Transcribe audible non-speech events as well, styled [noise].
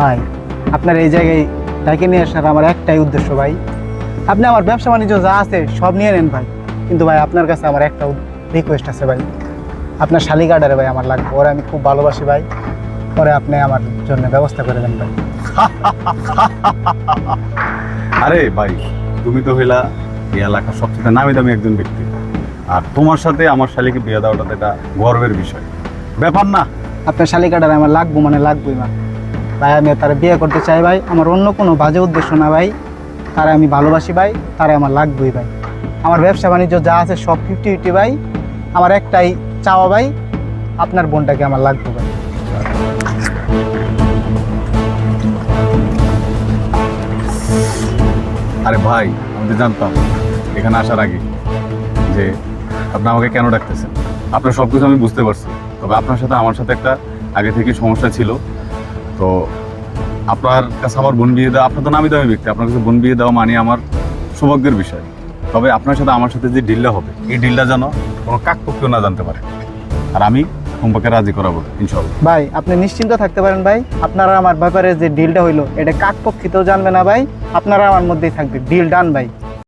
ভাই আপনার এই জায়গায় ডাকে নিয়ে আসার আমার একটাই উদ্দেশ্য ভাই। আপনি আমার ব্যবসা বাণিজ্য যা আছে সব নিয়ে নেন ভাই। কিন্তু ভাই আপনার কাছে আমার একটা রিকোয়েস্ট আছে ভাই। আপনার শালিকাডারে ভাই আমার লাগবে। ওরা আমি খুব ভালোবাসি ভাই। পরে আপনি আমার জন্য ব্যবস্থা করে দেন ভাই। [laughs] আরে ভাই তুমি তো হইলা এই এলাকার সবচেয়ে নামি দামি একজন ব্যক্তি। আর তোমার সাথে আমার শালিকে বিয়ে দেওয়াটা তো এটা গর্বের বিষয়। ব্যাপার না। আপনার শালিকাটারে আমার লাগবো মানে লাগবোই না ভাই আমি তারা বিয়ে করতে চাই ভাই। আমার অন্য কোনো বাজে উদ্দেশ্য না ভাই। তারা আমি ভালোবাসি ভাই, তারা আমার লাগবেই ভাই। আমার ব্যবসা বাণিজ্য যা আছে সব ফিফটি ফিফটি ভাই। আমার একটাই চাওয়া ভাই, আপনার বোনটাকে আমার লাগবে ভাই। আরে ভাই, আমি তো জানতাম এখানে আসার আগে যে আপনি আমাকে কেন ডাকতেছেন? আপনার সব কিছু আমি বুঝতে পারছি। তবে আপনার সাথে আমার সাথে একটা আগে থেকে সমস্যা ছিল। তো আপনার কাছে আমার বোন বিয়ে দেওয়া আপনার তো নামি দামি ব্যক্তি, আপনার কাছে বোন বিয়ে দেওয়া মানে আমার সৌভাগ্যের বিষয়। তবে আপনার সাথে আমার সাথে যে ডিলটা হবে, এই ডিলটা যেন কোনো কাকপক্ষেও না জানতে পারে। আর আমি কুম্পাকে রাজি করাবো ইনশাল্লাহ ভাই, আপনি নিশ্চিন্ত থাকতে পারেন ভাই, আপনারা আমার ব্যাপারে যে ডিলটা হইল, এটা কাক পক্ষিতেও জানবে না ভাই, আপনারা আমার মধ্যেই থাকবে। ডিল ডান ভাই।